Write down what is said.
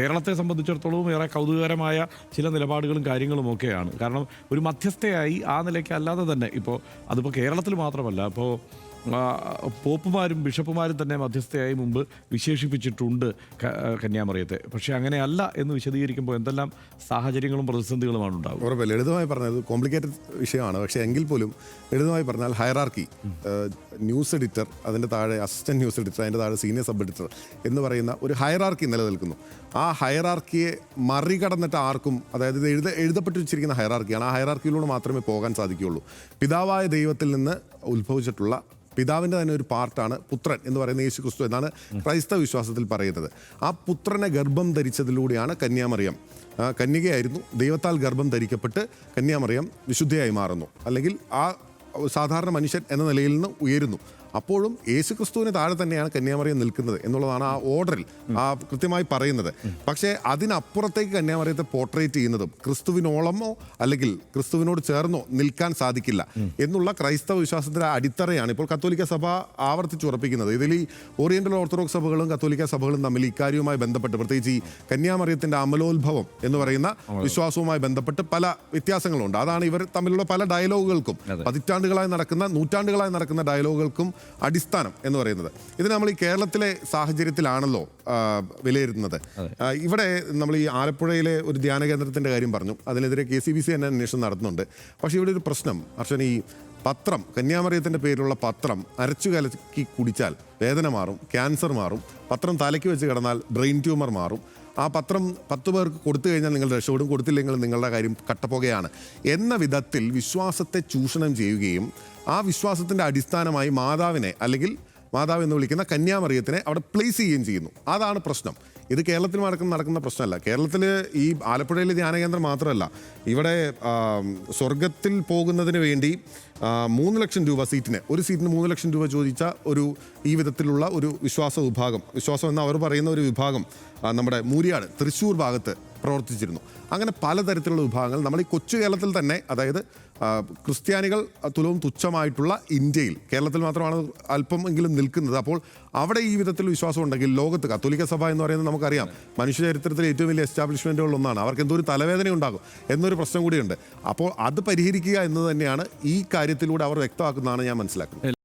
കേരളത്തെ സംബന്ധിച്ചിടത്തോളം ഏറെ കൗതുകകരമായ ചില നിലപാടുകളും കാര്യങ്ങളും ഒക്കെയാണ്. കാരണം ഒരു മധ്യസ്ഥയായി ആ നിലയ്ക്ക് അല്ലാതെ തന്നെ ഇപ്പോൾ അതിപ്പോൾ കേരളത്തിൽ മാത്രമല്ല ഇപ്പോൾ പോപ്പുമാരും ബിഷപ്പുമാരും തന്നെ മധ്യസ്ഥയായി മുമ്പ് വിശേഷിപ്പിച്ചിട്ടുണ്ട് കന്യാമറിയത്തെ. പക്ഷേ അങ്ങനെയല്ല എന്ന് വിശദീകരിക്കുമ്പോൾ എന്തെല്ലാം സാഹചര്യങ്ങളും പ്രതിസന്ധികളുമാണ് ഉണ്ടാകും ഉറപ്പ് ലളിതമായി പറഞ്ഞത് കോംപ്ലിക്കേറ്റഡ് വിഷയമാണ്. പക്ഷേ എങ്കിൽ പോലും ലളിതമായി പറഞ്ഞാൽ ഹയറാർക്കി ന്യൂസ് എഡിറ്റർ അതിന്റെ താഴെ അസിസ്റ്റന്റ് ന്യൂസ് എഡിറ്റർ അതിന്റെ താഴെ സീനിയർ സബ് എഡിറ്റർ എന്ന് പറയുന്ന ഒരു ഹയറാർക്കി നിലനിൽക്കുന്നു. ആ ഹയറാർക്കിയെ മറികടന്നിട്ട് ആർക്കും അതായത് ഇത് എഴുത എഴുതപ്പെട്ടിരിക്കുന്ന ഹയറാർക്കിയാണ് ആ ഹയറാർക്കിയിലൂടെ മാത്രമേ പോകാൻ സാധിക്കുകയുള്ളൂ. പിതാവായ ദൈവത്തിൽ നിന്ന് ഉത്ഭവിച്ചിട്ടുള്ള പിതാവിന്റെ തന്നെ ഒരു പാർട്ടാണ് പുത്രൻ എന്ന് പറയുന്ന യേശു ക്രിസ്തു എന്നാണ് ക്രൈസ്തവ വിശ്വാസത്തിൽ പറയുന്നത്. ആ പുത്രനെ ഗർഭം ധരിച്ചതിലൂടെയാണ് കന്യാമറിയം. കന്യകയായിരുന്നു. ദൈവത്താൽ ഗർഭം ധരിക്കപ്പെട്ട് കന്യാമറിയം വിശുദ്ധയായി മാറുന്നു. അല്ലെങ്കിൽ ആ സാധാരണ മനുഷ്യൻ എന്ന നിലയിൽ നിന്ന് ഉയരുന്നു. അപ്പോഴും യേശു ക്രിസ്തുവിന് താഴെ തന്നെയാണ് കന്യാമറിയം നിൽക്കുന്നത് എന്നുള്ളതാണ് ആ ഓർഡറിൽ ആ കൃത്യമായി പറയുന്നത്. പക്ഷേ അതിനപ്പുറത്തേക്ക് കന്യാമറിയത്തെ പോർട്രേറ്റ് ചെയ്യുന്നതും ക്രിസ്തുവിനോളമോ അല്ലെങ്കിൽ ക്രിസ്തുവിനോട് ചേർന്നോ നിൽക്കാൻ സാധിക്കില്ല എന്നുള്ള ക്രൈസ്തവ വിശ്വാസത്തിന്റെ അടിത്തറയാണ് ഇപ്പോൾ കത്തോലിക്ക സഭ ആവർത്തിച്ചുറപ്പിക്കുന്നത് ഇതിൽ ഈ ഓറിയന്റൽ ഓർത്തഡോക്സ് സഭകളും കത്തോലിക്ക സഭകളും തമ്മിൽ ഇക്കാര്യവുമായി ബന്ധപ്പെട്ട് പ്രത്യേകിച്ച് ഈ കന്യാമറിയത്തിന്റെ അമലോത്ഭവം എന്ന് പറയുന്ന വിശ്വാസവുമായി ബന്ധപ്പെട്ട് പല വ്യത്യാസങ്ങളുണ്ട്. അതാണ് ഇവർ തമ്മിലുള്ള പല ഡയലോഗുകൾക്കും പതിറ്റാണ്ടുകളായി നടക്കുന്ന നൂറ്റാണ്ടുകളായി നടക്കുന്ന ഡയലോഗുകൾക്കും അടിസ്ഥാനം എന്ന് പറയുന്നത്. ഇത് നമ്മൾ ഈ കേരളത്തിലെ സാഹചര്യത്തിലാണല്ലോ വിലയിരുത്തുന്നത്. ഇവിടെ നമ്മൾ ഈ ആലപ്പുഴയിലെ ഒരു ധ്യാന കേന്ദ്രത്തിന്റെ കാര്യം പറഞ്ഞു. അതിനെതിരെ കെ സി ബി സി തന്നെ അന്വേഷണം നടത്തുന്നുണ്ട്. പക്ഷേ ഇവിടെ ഒരു പ്രശ്നം. അർച്ചന ഈ പത്രം കന്യാമറിയത്തിന്റെ പേരിലുള്ള പത്രം അരച്ചു കലക്കി കുടിച്ചാൽ വേദന മാറും ക്യാൻസർ മാറും പത്രം തലയ്ക്ക് വെച്ച് കിടന്നാൽ ബ്രെയിൻ ട്യൂമർ മാറും. ആ പത്രം പത്ത് പേർക്ക് കൊടുത്തു കഴിഞ്ഞാൽ നിങ്ങൾ രക്ഷപ്പെടും കൊടുത്തില്ലെങ്കിൽ നിങ്ങളുടെ കാര്യം കട്ടപ്പുകയാണ്. എന്ന വിധത്തിൽ വിശ്വാസത്തെ ചൂഷണം ചെയ്യുകയും ആ വിശ്വാസത്തിന്റെ അടിസ്ഥാനമായി മാതാവിനെ അല്ലെങ്കിൽ മാതാവ് എന്ന് വിളിക്കുന്ന കന്യാമറിയത്തിനെ അവിടെ പ്ലേസ് ചെയ്യുകയും ചെയ്യുന്നു. അതാണ് പ്രശ്നം. ഇത് കേരളത്തിൽ നടക്കുന്ന നടക്കുന്ന പ്രശ്നമല്ല. കേരളത്തിൽ ഈ ആലപ്പുഴയിലെ ധ്യാനകേന്ദ്രം മാത്രമല്ല. ഇവിടെ സ്വർഗത്തിൽ പോകുന്നതിന് വേണ്ടി മൂന്ന് ലക്ഷം രൂപ സീറ്റിന് ഒരു സീറ്റിന് മൂന്ന് ലക്ഷം രൂപ ചോദിച്ച ഒരു ഈ വിധത്തിലുള്ള ഒരു വിശ്വാസ വിഭാഗം വിശ്വാസം എന്ന് അവർ പറയുന്ന ഒരു വിഭാഗം നമ്മുടെ മൂരിയാട് തൃശ്ശൂർ ഭാഗത്ത് പ്രവർത്തിച്ചിരുന്നു. അങ്ങനെ പലതരത്തിലുള്ള വിഭാഗങ്ങൾ നമ്മൾ ഈ കൊച്ചു കേരളത്തിൽ തന്നെ അതായത് ക്രിസ്ത്യാനികൾ തുലവും തുച്ഛമായിട്ടുള്ള ഇന്ത്യയിൽ കേരളത്തിൽ മാത്രമാണ് അല്പമെങ്കിലും നിൽക്കുന്നത്. അപ്പോൾ അവിടെ ഈ വിധത്തിൽ വിശ്വാസം ഉണ്ടെങ്കിൽ ലോകത്ത് കത്തോലിക്ക സഭ എന്ന് പറയുന്നത് നമുക്കറിയാം. മനുഷ്യ ചരിത്രത്തിലെ ഏറ്റവും വലിയ എസ്റ്റാബ്ലിഷ്മെന്റുകളിൽ ഒന്നാണ്. അവർക്ക് എന്തോ ഒരു തലവേദന ഉണ്ടാകും എന്നൊരു പ്രശ്നം കൂടിയുണ്ട്. അപ്പോൾ അത് പരിഹരിക്കുക എന്നത് തന്നെയാണ് ഈ കാര്യത്തിലൂടെ അവർ വ്യക്തമാക്കുന്നതാണ് ഞാൻ മനസ്സിലാക്കുന്നത്.